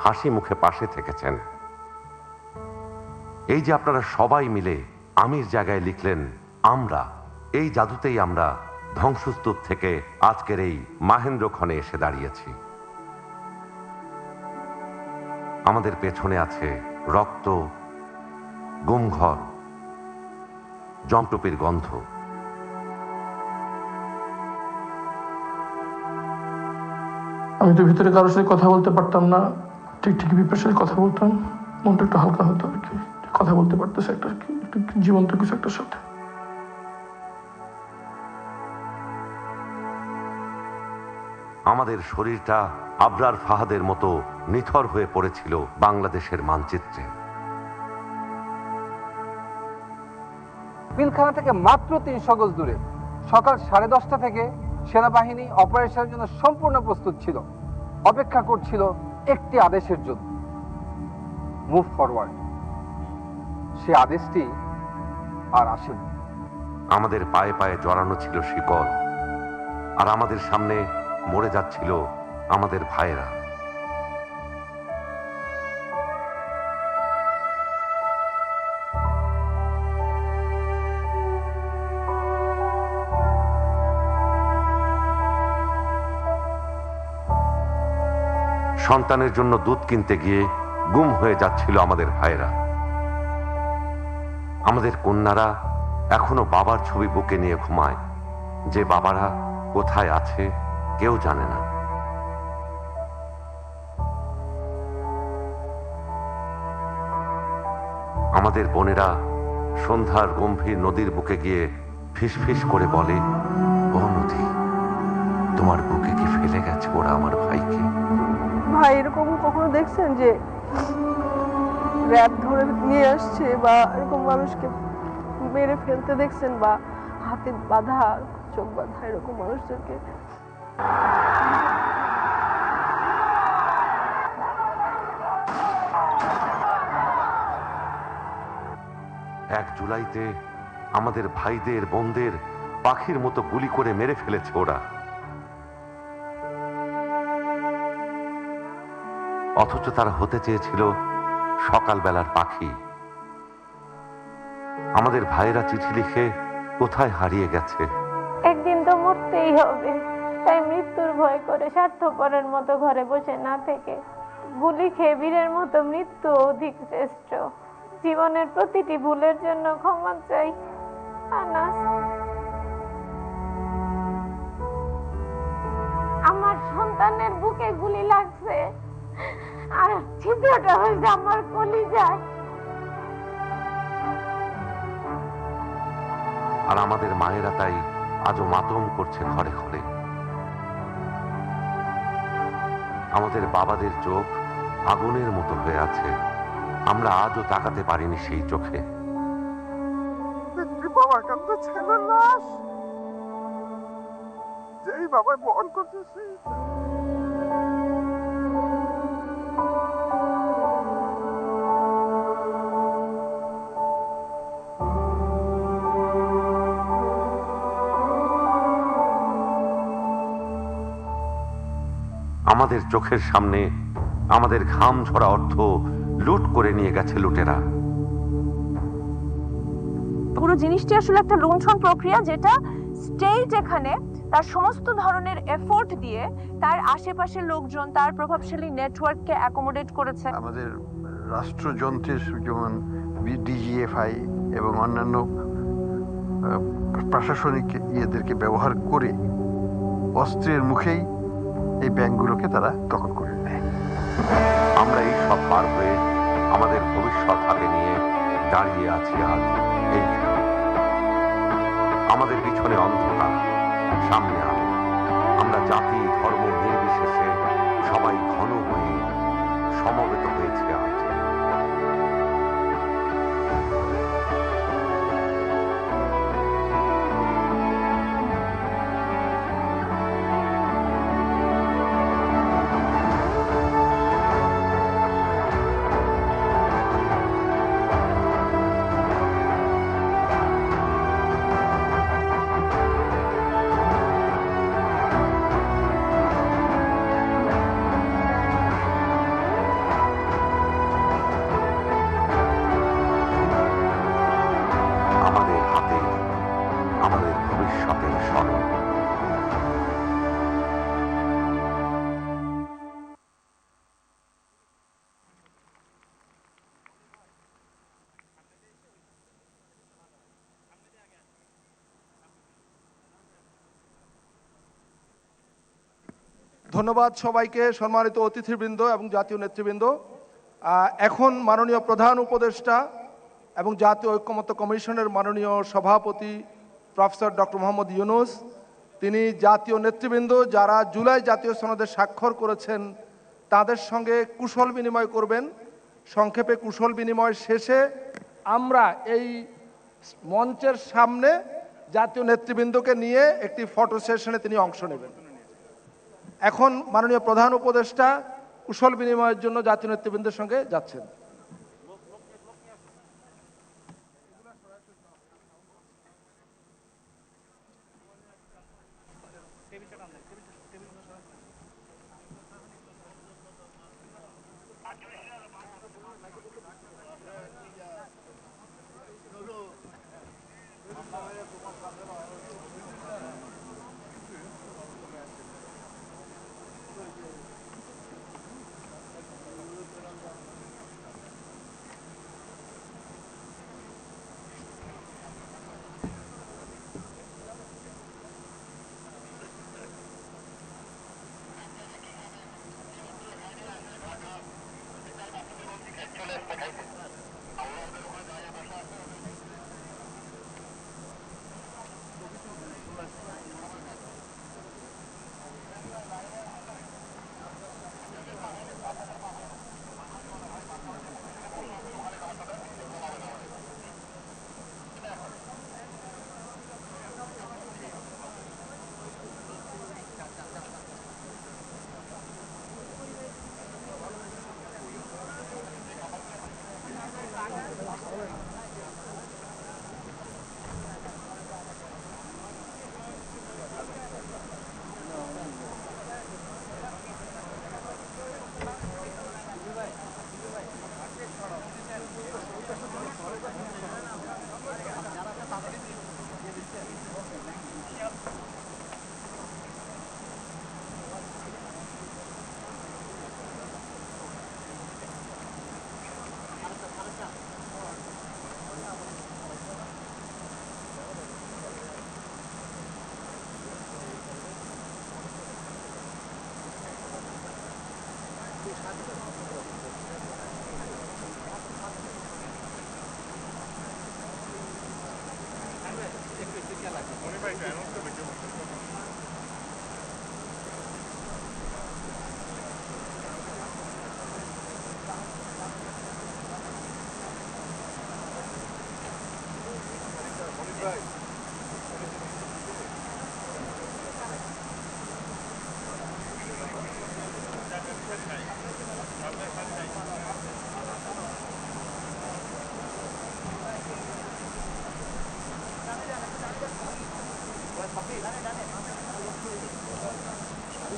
হাসি মুখে পাশে থেকেছেন। এই যে আপনারা সবাই মিলে আমির জায়গায় লিখলেন, আমরা, এই জাদুতেই আমরা ধ্বংসস্তূপ থেকে আজকের এই মাহেন্দ্র মাহেন্দ্রক্ষণে এসে দাঁড়িয়েছি। আমাদের পেছনে আছে রক্ত, গুমঘর, জমটুপির গন্ধ। আমি তো ভিতরে কারোর সাথে কথা বলতে পারতাম না। ঠিক ঠিক বিপের সাথে কথা বলতাম মনটা একটু হালকা হতো আর কি। কথা বলতে পারতেছে একটা কি একটু জীবন্ত কিছু একটা সাথে। আমাদের শরীরটা আবরার ফাহাদের মতো নিথর হয়ে পড়েছিল বাংলাদেশের মানচিত্রে। পিলখানা থেকে মাত্র তিনশো গজ দূরে। সকাল সাড়ে দশটা থেকে সেনাবাহিনী অপারেশনের জন্য সম্পূর্ণ প্রস্তুত ছিল। অপেক্ষা করছিল একটি আদেশের জন্য মুভ ফরওয়ার্ড সে আদেশটি আর আসেনি। আমাদের পায়ে পায়ে জড়ানো ছিল শিকল, আর আমাদের সামনে মরে যাচ্ছিল আমাদের ভাইয়েরা। সন্তানের জন্য দুধ কিনতে গিয়ে গুম হয়ে যাচ্ছিল আমাদের ভাইরা আমাদের কন্যারা এখনও বাবার ছবি বুকে নিয়ে ঘুমায়। যে বাবারা কোথায় আছে কেউ জানে না। আমাদের বোনেরা সন্ধ্যার গম্ভীর নদীর বুকে গিয়ে ফিসফিস করে বলে, ও নদী, তোমার বুকে কি ফেলে গেছে ওরা আমার ভাইকে? ভাই, এরকম কখনো দেখছেন যে র্যাব ধরে নিয়ে আসছে বা এরকম মানুষকে মেরে ফেলতে দেখছেন বা হাতে বাঁধা, চোখ বাঁধা এরকম মানুষদেরকে? এক জুলাইতে আমাদের ভাইদের, বোনদের পাখির মতো গুলি করে মেরে ফেলেছে ওরা। অথচ তারা হতে চেয়েছিল সকালবেলার পাখি। আমাদের ভাইয়েরা চিঠি লিখে কোথায় হারিয়ে গেছে? একদিন তো মরতেই হবে। তাই মৃত্যুর ভয় করে স্বার্থপরের মতো ঘরে বসে না থেকে গুলি খেয়ে বীরের মতো মৃত্যু অধিক শ্রেষ্ঠ। জীবনের প্রতিটি ভুলের জন্য ক্ষমা চাই। আনাস। আমার সন্তানের বুকে গুলি লাগছে। ছিদ্রটা হয়েছে আমার কলিজায়। আর আমাদের মায়েরা তাই আজও মাতম করছে ঘরে ঘরে। আমাদের বাবাদের চোখ আগুনের মতো হয়ে আছে। আমরা আজও তাকাতে পারিনি সেই চোখে। ছেলের লাশ। যেই বাবা বহন করতেছি আমাদের চোখের সামনে আমাদের ঘাম ঝরা অর্থ লুট করে নিয়ে গেছে লুটেরা। পুরো জিনিসটি আসলে একটা লুণ্ঠন প্রক্রিয়া যেটা স্টেট এখানে তার সমস্ত ধরনের এফোর্ট দিয়ে তার আশেপাশের লোকজন তার প্রভাবশালী নেটওয়ার্ককে অ্যাকোমোডেট করেছে। আমাদের রাষ্ট্রযন্ত্রের যেমন ডিজিএফআই এবং অন্যান্য প্রশাসনিক ইয়েদেরকে ব্যবহার করে অস্ত্রের মুখেই এই ব্যাংকগুলোকে তারা দখল করে নেয়। আমরা এই সব পার হয়ে আমাদের ভবিষ্যৎ হাতে নিয়ে দাঁড়িয়ে আছি আজ এই আমাদের পিছনে অন্ধকার, সামনে আলো। আমরা জাতি, ধর্ম নির্বিশেষে সবাই ঘন হয়ে সমবেত হয়েছে আজ। ধন্যবাদ সবাইকে, সম্মানিত অতিথিবৃন্দ এবং জাতীয় নেতৃবৃন্দ। এখন মাননীয় প্রধান উপদেষ্টা এবং জাতীয় ঐক্যমত্য কমিশনের মাননীয় সভাপতি প্রফেসর ডক্টর মোহাম্মদ ইউনুস, তিনি জাতীয় নেতৃবৃন্দ যারা জুলাই জাতীয় সনদে স্বাক্ষর করেছেন, তাদের সঙ্গে কুশল বিনিময় করবেন। সংক্ষেপে কুশল বিনিময় শেষে আমরা এই মঞ্চের সামনে জাতীয় নেতৃবৃন্দকে নিয়ে একটি ফটো সেশনে তিনি অংশ নেবেন। এখন মাননীয় প্রধান উপদেষ্টা কুশল বিনিময়ের জন্য জাতীয় নেতৃবৃন্দের সঙ্গে যাচ্ছেন। 안 들어.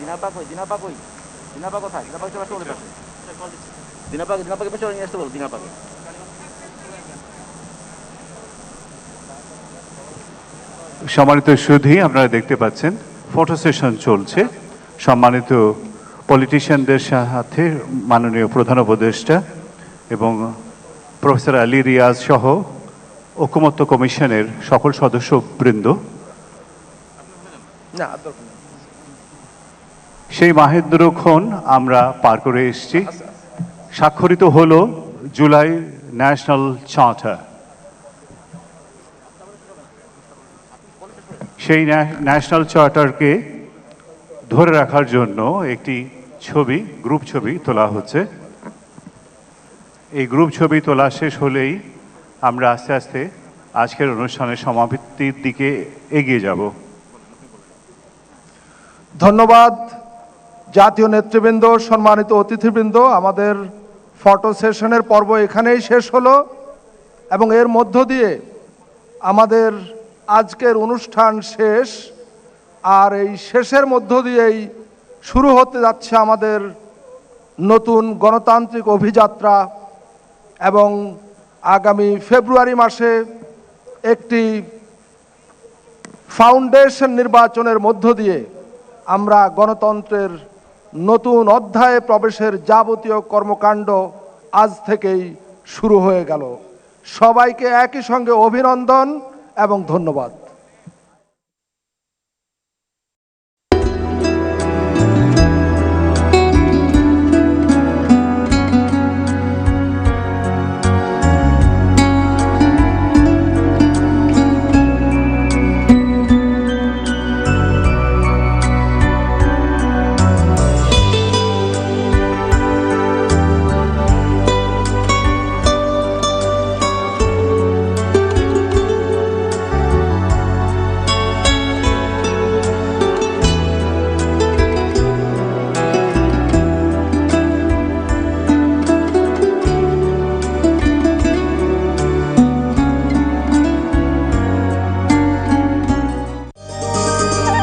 দিনাপা কই দিনাপা কই দিনাপা কোথায় দিনাপা চলে আসতে বলে পাশে দিনাপা দিনাপাকে পেছনে নিয়ে আসতে বলো দিনাপাকে সম্মানিত সুধী আপনারা দেখতে পাচ্ছেন ফটো সেশন চলছে। সম্মানিত পলিটিশিয়ানদের সাথে মাননীয় প্রধান উপদেষ্টা এবং প্রফেসর আলী রিয়াজ সহ ঐকমত্য কমিশনের সকল সদস্যবৃন্দ। না। সেই মাহেন্দ্রক্ষণ আমরা পার করে এসেছি। স্বাক্ষরিত হলো জুলাই ন্যাশনাল চার্টার। সেই ন্যা- ন্যাশনাল চার্টারকে ধরে রাখার জন্য একটি ছবি, গ্রুপ ছবি তোলা হচ্ছে। এই গ্রুপ ছবি তোলা শেষ হলেই আমরা আস্তে আস্তে আজকের অনুষ্ঠানের সমাপ্তির দিকে এগিয়ে যাব। ধন্যবাদ। জাতীয় নেতৃবৃন্দ, সম্মানিত অতিথিবৃন্দ, আমাদের ফটো সেশনের পর্ব এখানেই শেষ হলো এবং এর মধ্য দিয়ে আমাদের আজকের অনুষ্ঠান শেষ। আর এই শেষের মধ্য দিয়েই শুরু হতে যাচ্ছে আমাদের নতুন গণতান্ত্রিক অভিযাত্রা এবং আগামী ফেব্রুয়ারি মাসে একটি ফাউন্ডেশন নির্বাচনের মধ্য দিয়ে আমরা গণতন্ত্রের নতুন অধ্যায়ে প্রবেশের যাবতীয় কর্মকাণ্ড আজ থেকেই শুরু হয়ে গেল। সবাইকে একই সঙ্গে অভিনন্দন এবং ধন্যবাদ।